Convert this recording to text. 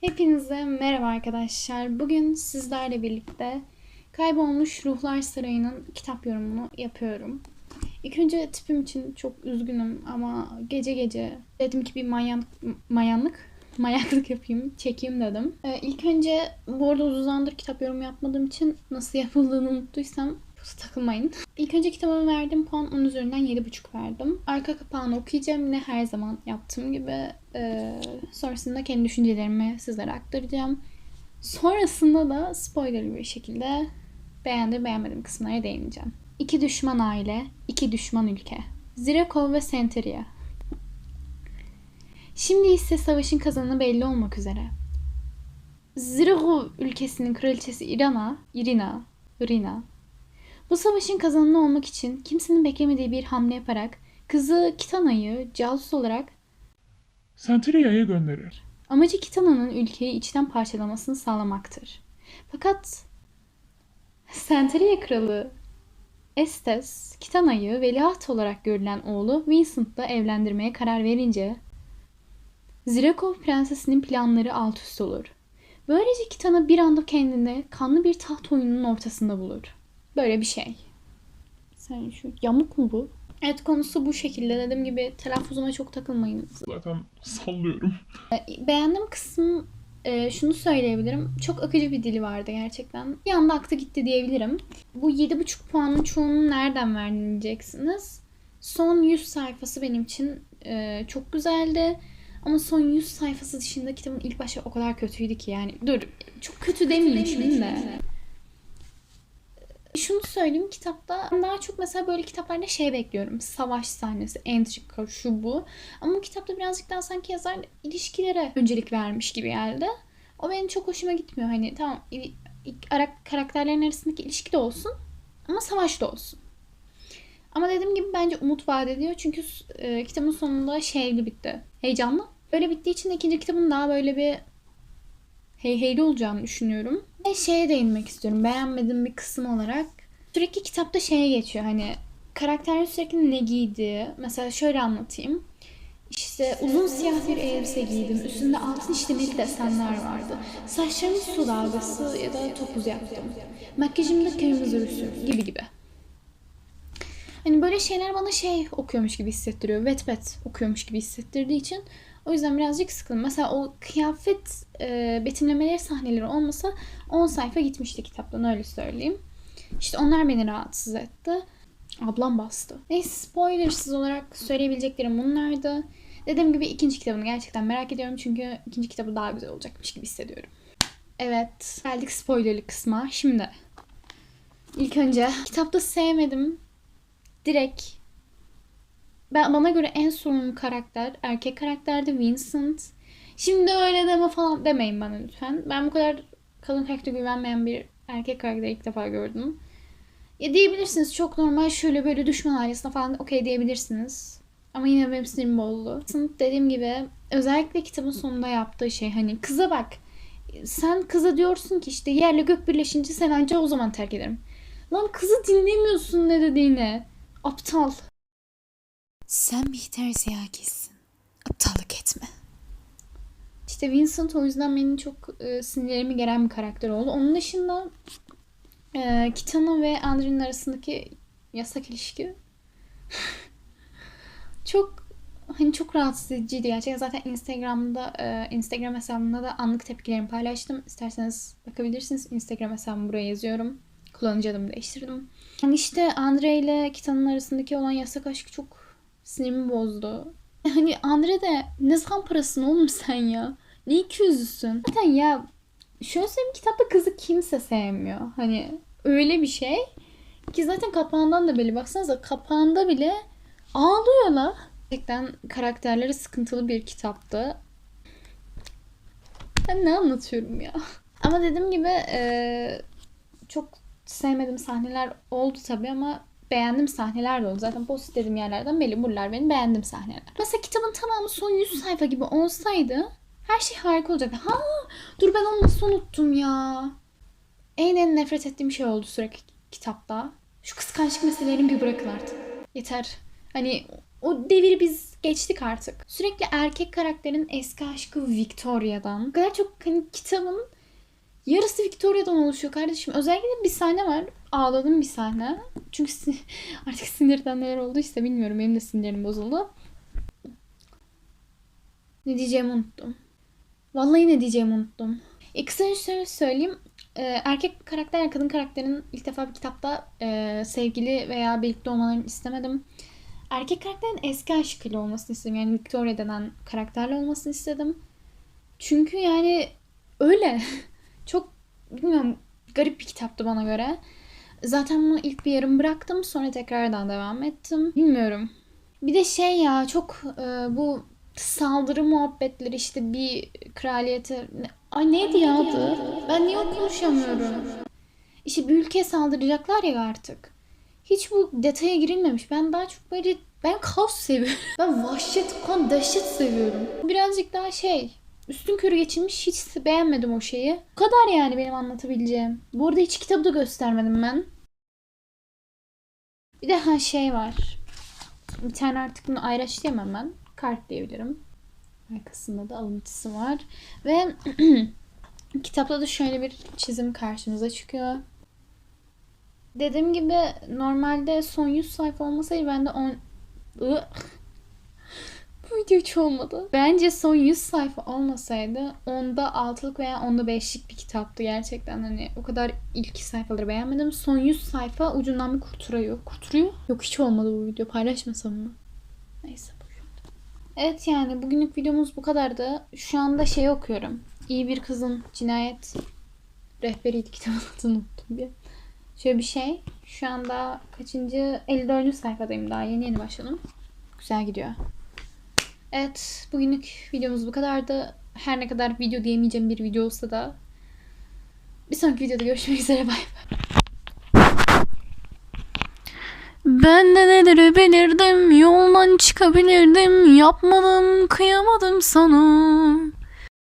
Hepinize merhaba arkadaşlar. Bugün sizlerle birlikte Kaybolmuş Ruhlar Sarayı'nın kitap yorumunu yapıyorum. İlk önce tipim için çok üzgünüm ama gece gece dedim ki bir manyak, mayanlık, manyaklık yapayım, çekeyim dedim. Ee, ilk önce bu arada uzun zamandır kitap yorumu yapmadığım için nasıl yapıldığını unuttuysam takılmayın. İlk önce kitabıma verdiğim puan 10 üzerinden 7,5 verdim. Arka kapağını okuyacağım yine her zaman yaptığım gibi. Ee, sonrasında kendi düşüncelerimi sizlere aktaracağım. Sonrasında da spoilerlı bir şekilde beğendim beğenmedim kısımlara değineceğim. İki düşman aile, iki düşman ülke. Zirekov ve Senteria. Şimdi ise savaşın kazananı belli olmak üzere. Zirekov ülkesinin kraliçesi Irina, Irina, Irina bu savaşın kazananı olmak için kimsenin beklemediği bir hamle yaparak kızı Kitana'yı casus olarak Santeria'ya gönderir. amacı Kitana'nın ülkeyi içten parçalamasını sağlamaktır. Fakat Santeria kralı Estes, Kitana'yı veliaht olarak görülen oğlu Vincent'la evlendirmeye karar verince Zirekov prensesinin planları alt üst olur. Böylece Kitana bir anda kendini kanlı bir taht oyununun ortasında bulur. Böyle bir şey. Sen şu yamuk mu bu? Evet konusu bu şekilde. Dediğim gibi telaffuzuma çok takılmayın. Zaten sallıyorum. Beğendiğim kısım e, şunu söyleyebilirim. Çok akıcı bir dili vardı gerçekten. Bir anda aktı gitti diyebilirim. Bu 7,5 puanın çoğunu nereden verdiğiniz Son 100 sayfası benim için e, çok güzeldi. Ama son 100 sayfası dışında kitabın ilk başı o kadar kötüydü ki yani. Dur çok kötü demeyeyim şimdi de. Söyleyeyim kitapta daha çok mesela böyle kitaplarda şey bekliyorum. Savaş sahnesi, entrika, şu bu. Ama bu kitapta birazcık daha sanki yazar ilişkilere öncelik vermiş gibi geldi. O benim çok hoşuma gitmiyor. Hani tamam karakterlerin arasındaki ilişki de olsun ama savaş da olsun. Ama dediğim gibi bence umut vaat ediyor. Çünkü e, kitabın sonunda şeyli bitti. Heyecanlı. Böyle bittiği için ikinci kitabın daha böyle bir hey heyli olacağını düşünüyorum. Ve şeye değinmek istiyorum. Beğenmediğim bir kısım olarak. Sürekli kitapta şeye geçiyor hani karakterin sürekli ne giydiği. Mesela şöyle anlatayım. İşte uzun siyah bir elbise giydim. Üstünde altın işlemeli desenler vardı. Saçlarımı su dalgası ya da topuz yaptım. Makyajımda kırmızı rüsüm gibi gibi. Hani böyle şeyler bana şey okuyormuş gibi hissettiriyor. Wattpad okuyormuş gibi hissettirdiği için o yüzden birazcık sıkıldım. Mesela o kıyafet e, betimlemeleri sahneleri olmasa 10 sayfa gitmişti kitaptan öyle söyleyeyim. İşte onlar beni rahatsız etti. Ablam bastı. Neyse spoilersız olarak söyleyebileceklerim bunlardı. Dediğim gibi ikinci kitabını gerçekten merak ediyorum çünkü ikinci kitabı daha güzel olacakmış gibi hissediyorum. Evet, geldik spoilerlı kısma. Şimdi ilk önce kitapta sevmedim. Direkt ben bana göre en sorunlu karakter erkek karakterdi Vincent. Şimdi öyle deme falan demeyin bana lütfen. Ben bu kadar kadın karaktere güvenmeyen bir erkek karakteri ilk defa gördüm. Ya diyebilirsiniz çok normal şöyle böyle düşman ailesine falan okey diyebilirsiniz. Ama yine benim sinirim bozuldu. Vincent dediğim gibi özellikle kitabın sonunda yaptığı şey hani kıza bak. Sen kıza diyorsun ki işte yerle gök birleşince sen anca o zaman terk ederim. Lan kızı dinlemiyorsun ne dediğini. Aptal. Sen Bihter Ziyagil'sin. Aptallık etme. İşte Vincent o yüzden benim çok e, sinirlerimi geren bir karakter oldu. Onun dışında e, Kitana ve Andrew'nin arasındaki yasak ilişki çok hani çok rahatsız ediciydi gerçekten. Zaten Instagram'da e, Instagram hesabımda da anlık tepkilerimi paylaştım. İsterseniz bakabilirsiniz. Instagram hesabımı buraya yazıyorum. Kullanıcı adımı değiştirdim. Yani işte Andre ile Kitan'ın arasındaki olan yasak aşk çok sinirimi bozdu. Hani Andre de ne zaman parasın oğlum sen ya? Ne iki yüzlüsün? Zaten ya şöyle söyleyeyim kitapta kızı kimse sevmiyor. Hani öyle bir şey. Ki zaten kapağından da belli. Baksanıza kapağında bile ağlıyorlar. Gerçekten karakterleri sıkıntılı bir kitaptı. Ben ne anlatıyorum ya? Ama dediğim gibi eee, çok sevmediğim sahneler oldu tabii ama beğendiğim sahneler de oldu. Zaten post dediğim yerlerden belli. Buralar benim beğendiğim sahneler. Mesela kitabın tamamı son 100 sayfa gibi olsaydı her şey harika olacaktı. Ha, dur ben onu nasıl unuttum ya? En en nefret ettiğim şey oldu sürekli kitapta. Şu kıskançlık meselelerini bir bırakın artık. Yeter. Hani O deviri biz geçtik artık. Sürekli erkek karakterin eski aşkı Victoria'dan. O kadar çok hani kitabın yarısı Victoria'dan oluşuyor kardeşim. Özellikle bir sahne var. Ağladım bir sahne. Çünkü sin- artık sinirden neler olduysa bilmiyorum. Benim de sinirim bozuldu. Ne diyeceğimi unuttum. Vallahi ne diyeceğimi unuttum. E kısaca şöyle söyleyeyim. Ee, erkek karakter ya kadın karakterin ilk defa bir kitapta e, sevgili veya birlikte olmalarını istemedim. Erkek karakterin eski aşkıyla olmasını istedim. Yani Victoria denen karakterle olmasını istedim. Çünkü yani öyle. Çok bilmiyorum garip bir kitaptı bana göre. Zaten bunu ilk bir yarım bıraktım. Sonra tekrardan devam ettim. Bilmiyorum. Bir de şey ya çok e, bu saldırı muhabbetleri işte bir kraliyete... Ay neydi ya adı? Ben niye konuşamıyorum? İşte bir ülkeye saldıracaklar ya artık. Hiç bu detaya girilmemiş. Ben daha çok böyle ben kaos seviyorum. Ben vahşet, kan, dehşet seviyorum. Birazcık daha şey üstün körü geçilmiş hiç beğenmedim o şeyi. Bu kadar yani benim anlatabileceğim. Bu arada hiç kitabı da göstermedim ben. Bir de ha şey var. Bir tane artık bunu ayraçlayamam ben. Kart diyebilirim. Arkasında da alıntısı var. Ve kitapta da şöyle bir çizim karşımıza çıkıyor. Dediğim gibi normalde son 100 sayfa olmasaydı ben de 10... Ugh. Bu video hiç olmadı. Bence son 100 sayfa olmasaydı onda 6'lık veya onda 5'lik bir kitaptı gerçekten. Hani o kadar ilk sayfaları beğenmedim. Son 100 sayfa ucundan bir kurturuyor. Kurturuyor? Yok hiç olmadı bu video. Paylaşmasam mı? Evet yani bugünlük videomuz bu kadardı. Şu anda şey okuyorum. İyi bir kızın cinayet rehberiydi kitabın adını unuttum bir. Şöyle bir şey. Şu anda kaçıncı? 54. sayfadayım daha. Yeni yeni başladım. Güzel gidiyor. Evet. Bugünlük videomuz bu kadardı. Her ne kadar video diyemeyeceğim bir video olsa da bir sonraki videoda görüşmek üzere. Bay bay. Ben de neleri bilirdim, yoldan çıkabilirdim, yapmadım, kıyamadım sana.